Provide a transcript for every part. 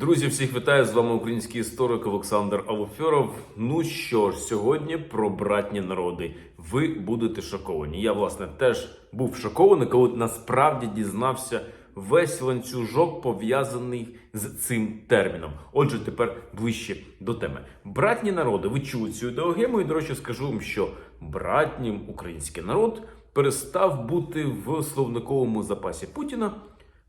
Друзі, всіх вітаю! З вами український історик Олександр Авофьоров. Ну що ж, сьогодні про братні народи. Ви будете шоковані. Я, власне, теж був шокований, коли насправді дізнався весь ланцюжок пов'язаний з цим терміном. Отже, тепер ближче до теми. Братні народи, ви чули цю ідеогему, і, до речі, скажу вам, що братнім український народ перестав бути в словниковому запасі Путіна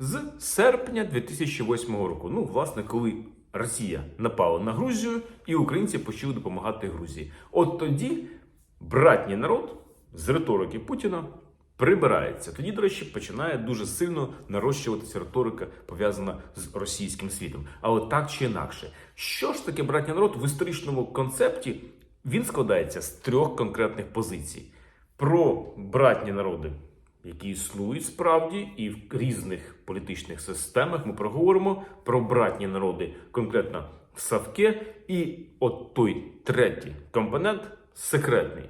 з серпня 2008 року. Ну, власне, коли Росія напала на Грузію, і українці почали допомагати Грузії. От тоді братній народ з риторики Путіна прибирається. Тоді, до речі, починає дуже сильно нарощуватися риторика, пов'язана з російським світом. Але так чи інакше, що ж таке братній народ в історичному концепті? Він складається з трьох конкретних позицій: про братні народи які існують справді, і в різних політичних системах ми проговоримо про братні народи, конкретно в Савке, і от той третій компонент секретний,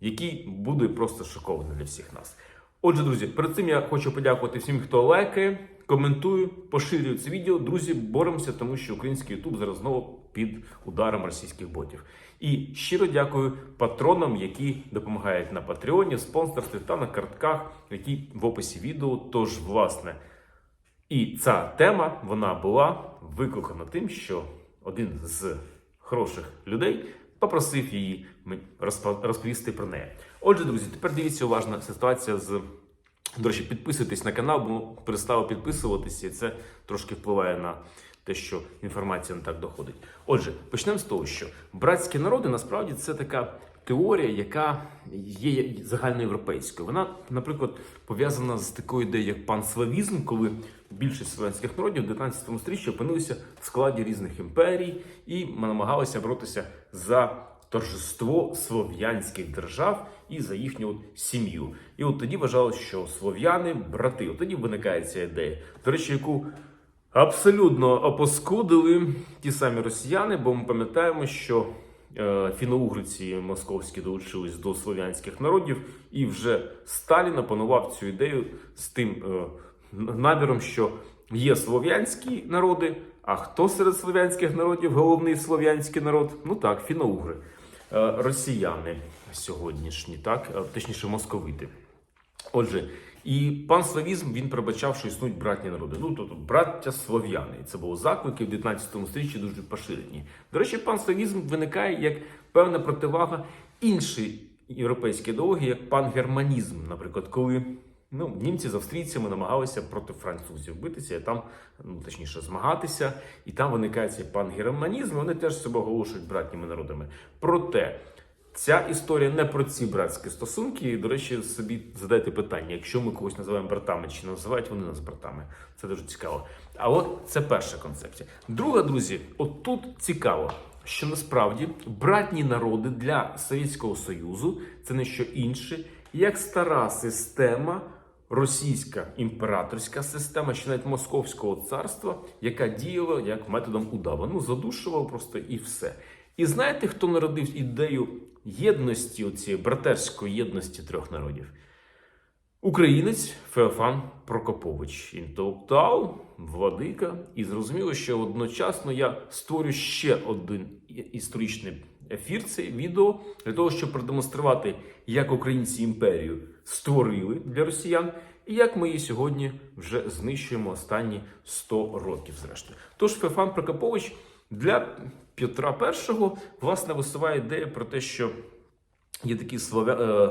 який буде просто шокований для всіх нас. Отже, друзі, перед цим я хочу подякувати всім, хто лайкає, коментує, поширює це відео. Друзі, боремося, тому що український Ютуб зараз знову під ударом російських ботів. І щиро дякую патронам, які допомагають на Патреоні, спонсорстві та на картках, які в описі відео. Тож, власне, і ця тема вона була викликана тим, що один з хороших людей попросив її розповісти про неї. Отже, друзі, тепер дивіться уважна ситуація з. До речі, підписуйтесь на канал, бо перестав підписуватися, і це трошки впливає на те, що інформація не так доходить. Отже, почнемо з того, що братські народи насправді це така теорія, яка є загальноєвропейською. Вона, наприклад, пов'язана з такою ідеєю, як панславізм, коли більшість слов'янських народів в 19 стріччі опинилися в складі різних імперій і намагалися боротися за торжество слов'янських держав і за їхню сім'ю. І от тоді вважалось, що слов'яни брати. От тоді виникає ця ідея. До речі, яку абсолютно опаскудили ті самі росіяни, бо ми пам'ятаємо, що е, фіноугриці московські долучились до слов'янських народів, і вже Сталін опанував цю ідею з тим е, наміром, що є слов'янські народи. А хто серед слов'янських народів головний слов'янський народ? Ну так, фіноугри. Е, росіяни сьогоднішні, так точніше, московити. Отже, і панславізм він передбачав, що існують братні народи. Ну тобто браття слов'яни. Це було заклики в 19 сторіччі дуже поширені. До речі, панславізм виникає як певна противага іншій європейській ідеології, як пангерманізм, наприклад, коли. Ну, німці з австрійцями намагалися проти французів битися, і там, ну точніше, змагатися, і там виникає цей пангерманізм. Вони теж себе оголошують братніми народами. Проте ця історія не про ці братські стосунки. І, до речі, собі задайте питання: якщо ми когось називаємо братами, чи називають вони нас братами? Це дуже цікаво. А от це перша концепція. Друга, друзі, от тут цікаво. Що насправді братні народи для Совєтського Союзу це не що інше, як стара система російська імператорська система, чи навіть московського царства, яка діяла як методом удава. Ну, задушував просто і все. І знаєте, хто народив ідею єдності, оцієї братерської єдності трьох народів? Українець Феофан Прокопович, інтелектуал, владика, і зрозуміло, що одночасно я створю ще один історичний ефір, це відео для того, щоб продемонструвати, як українці імперію створили для росіян, і як ми її сьогодні вже знищуємо останні 100 років. Зрештою, тож Феофан Прокопович для Петра І власне висуває ідею про те, що є такий е,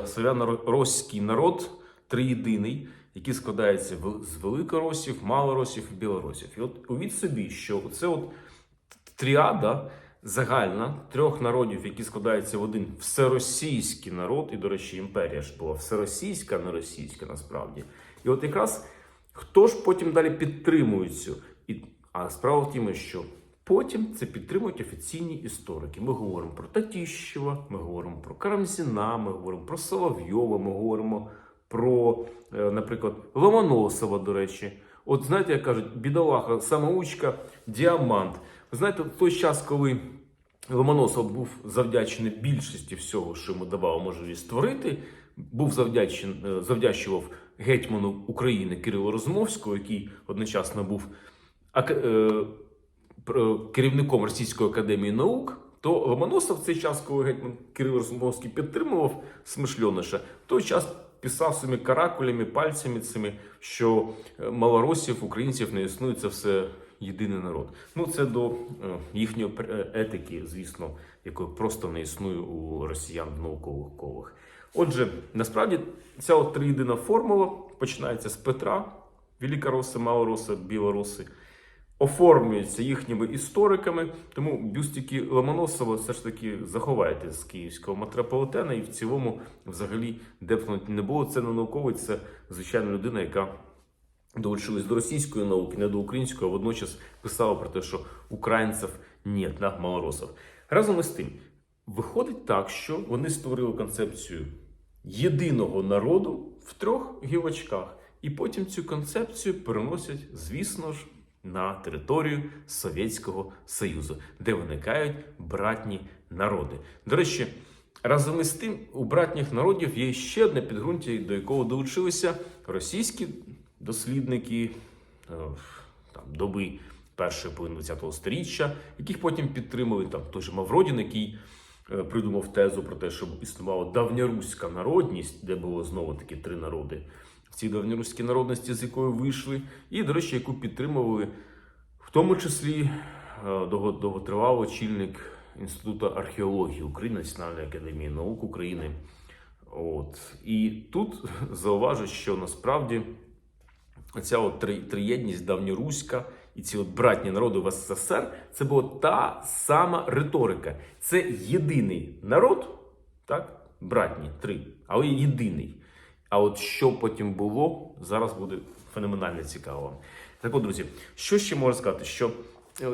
слов'яно-російський народ триєдиний, який складається з великоросів, малоросів і білоросів. І от увіть собі, що це от тріада загальна трьох народів, які складаються в один всеросійський народ, і, до речі, імперія ж була всеросійська, не російська насправді. І от якраз хто ж потім далі підтримує цю? І, а справа в тім, що потім це підтримують офіційні історики. Ми говоримо про Татіщева, ми говоримо про Карамзіна, ми говоримо про Соловйова, ми говоримо про, е, наприклад, Ломоносова, до речі. От знаєте, як кажуть, бідолаха, самоучка, діамант. Ви знаєте, в той час, коли Ломоносов був завдячений більшості всього, що йому давало можливість створити, був завдячен, е, завдячував гетьману України Кирилу Розумовського, який одночасно був е, керівником Російської академії наук, то Ломоносов в цей час, коли гетьман Кирило Розумовський підтримував Смишльониша, в той час писав своїми каракулями, пальцями цими, що е, малоросів, українців не існує, це все єдиний народ. Ну це до е, їхньої е, етики, звісно, якої просто не існує у росіян в наукових колах. Отже, насправді ця от триєдина формула починається з Петра, Великороси, Малороси, Білороси, оформлюється їхніми істориками. Тому бюстики Ломоносова все ж таки заховайте з київського метрополітена, і в цілому, взагалі, де б не було, це не науковець, це звичайна людина, яка долучилась до російської науки, не до української, а водночас писала про те, що українців нет, на малоросів. Разом із тим, виходить так, що вони створили концепцію єдиного народу в трьох гілочках, і потім цю концепцію переносять, звісно ж, на територію Совєтського Союзу, де виникають братні народи. До речі, разом із тим, у братніх народів є ще одне підґрунтя, до якого долучилися російські дослідники е, там, доби першої половини ХХ століття, яких потім підтримали там той же Мавродін, який придумав тезу про те, що існувала давньоруська народність, де було знову таки три народи. В цій давньоруській народності, з якої вийшли, і, до речі, яку підтримували в тому числі е, довго- довготривалий очільник Інституту археології України Національної академії наук України. От. І тут зауважу, що насправді Оця от триєдність давньоруська і ці от братні народи в СССР це була та сама риторика. Це єдиний народ, так? Братні, три, але єдиний. А от що потім було, зараз буде феноменально цікаво. Так от, друзі, що ще можна сказати? Що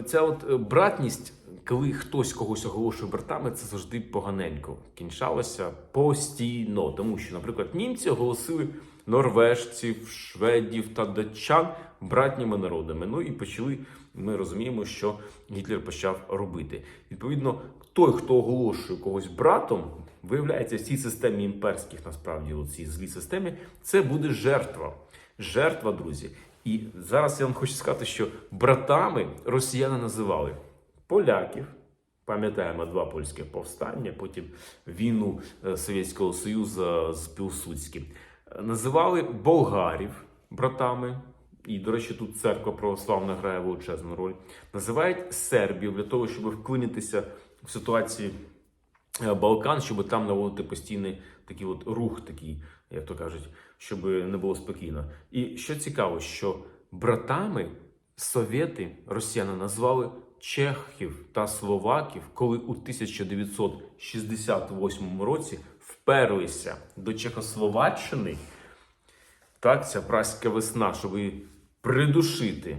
ця от е, братність, коли хтось когось оголошує братами, це завжди поганенько кінчалося постійно. Тому що, наприклад, німці оголосили норвежців, шведів та датчан братніми народами. Ну і почали. Ми розуміємо, що Гітлер почав робити. Відповідно, той, хто оголошує когось братом, виявляється в цій системі імперських, насправді, у цій злій системі, це буде жертва. Жертва, друзі. І зараз я вам хочу сказати, що братами росіяни називали поляків. Пам'ятаємо два польські повстання, потім війну е, Совєтського Союзу з Пілсудським. Е, Називали болгарів братами. І, до речі, тут церква православна грає величезну роль. Називають сербів для того, щоб вклинитися в ситуації е, Балкан, щоб там наводити постійний такий от рух, такий, як то кажуть, щоб не було спокійно. І що цікаво, що братами совєти росіяни назвали чехів та словаків, коли у 1968 році вперлися до Чехословаччини. Так, ця праська весна, щоб її придушити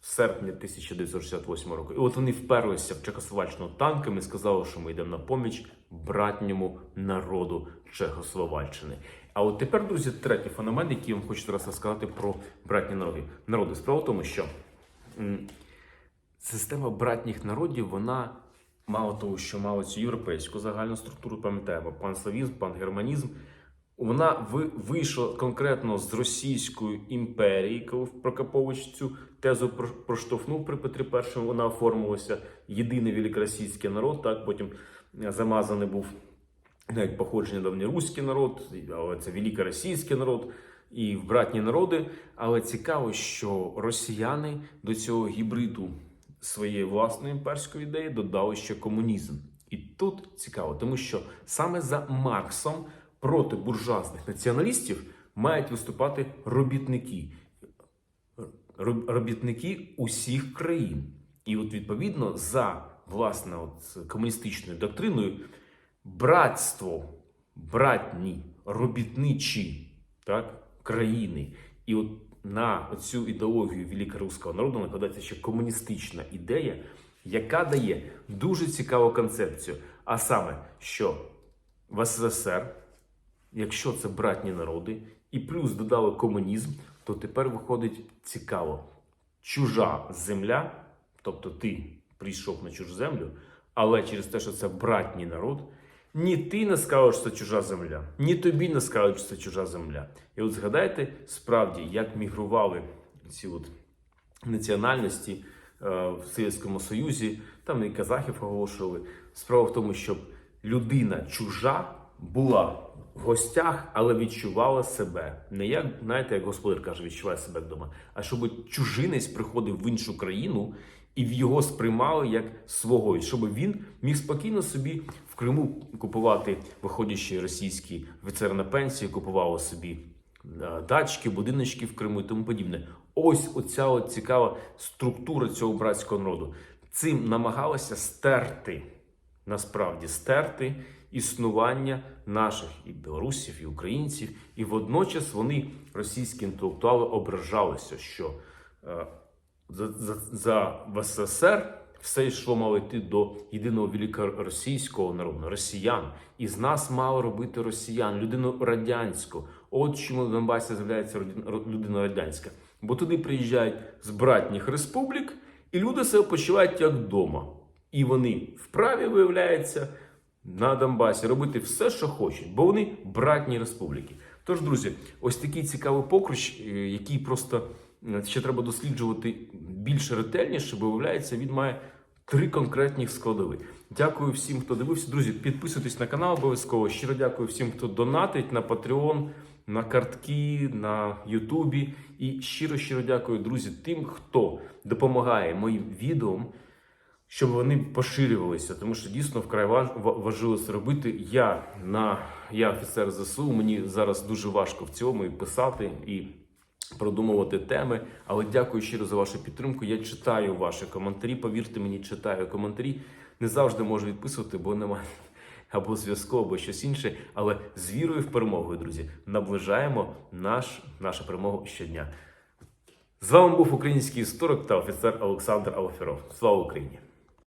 в серпні 1968 року. І от вони вперлися в Чехословаччину танками і сказали, що ми йдемо на поміч братньому народу Чехословаччини. А от тепер, друзі, третій феномен, який я вам хочу зараз розказати про братні народи. Народи. Справа в тому, що система братніх народів, вона мало того, що мала цю європейську загальну структуру, пам'ятаємо, панславізм, пангерманізм. Вона вийшла конкретно з Російської імперії, коли Прокопович цю тезу про- проштовхнув при Петрі І, вона оформилася єдиний великоросійський народ, так потім е, замазаний був навіть походження давньоруський народ, але це великоросійський народ і братні народи. Але цікаво, що росіяни до цього гібриду своєї власної імперської ідеї додали ще комунізм. І тут цікаво, тому що саме за Марксом проти буржуазних націоналістів мають виступати робітники. Робітники усіх країн. І от відповідно за власне от комуністичною доктриною братство, братні, робітничі так, країни. І от на цю ідеологію великоруського народу накладається ще комуністична ідея, яка дає дуже цікаву концепцію. А саме, що в СССР, якщо це братні народи, і плюс додали комунізм, то тепер виходить цікаво. Чужа земля, тобто ти прийшов на чужу землю, але через те, що це братній народ, ні ти не скажеш, що це чужа земля, ні тобі не скажуть, що це чужа земля. І от згадайте справді, як мігрували ці от національності е, в Совєтському Союзі, там і казахів оголошували. Справа в тому, щоб людина чужа була в гостях, але відчувала себе не як знаєте, як господар каже, відчуває себе вдома, а щоб чужинець приходив в іншу країну і його сприймали як свого, щоб він міг спокійно собі в Криму купувати, виходячи російські офіцери на пенсію, купували собі е, дачки, будиночки в Криму і тому подібне. Ось оця от цікава структура цього братського народу. Цим намагалася стерти насправді стерти існування наших і білорусів, і українців, і водночас вони, російські інтелектуали, ображалися, що е, за, за, за в СССР все йшло мало йти до єдиного великоросійського народу, росіян. І з нас мало робити росіян, людину радянську. От чому в Донбасі з'являється людина радянська. Бо туди приїжджають з братніх республік, і люди себе почувають як вдома. І вони вправі, виявляється, на Донбасі робити все, що хочуть, бо вони братні республіки. Тож, друзі, ось такий цікавий покруч, е, який просто ще треба досліджувати більш ретельніше, бо виявляється, він має три конкретні складові. Дякую всім, хто дивився. Друзі, підписуйтесь на канал обов'язково. Щиро дякую всім, хто донатить на Patreon, на картки, на Ютубі. І щиро щиро дякую, друзі, тим, хто допомагає моїм відео щоб вони поширювалися, тому що дійсно вкрай важ- важливо це робити. Я на я офіцер ЗСУ. Мені зараз дуже важко в цьому і писати і продумувати теми. Але дякую щиро за вашу підтримку. Я читаю ваші коментарі. Повірте мені, читаю коментарі. Не завжди можу відписувати, бо немає або зв'язку, або щось інше. Але з вірою в перемогу, друзі, наближаємо наш, нашу перемогу щодня. З вами був український історик та офіцер Олександр Алферов. Слава Україні!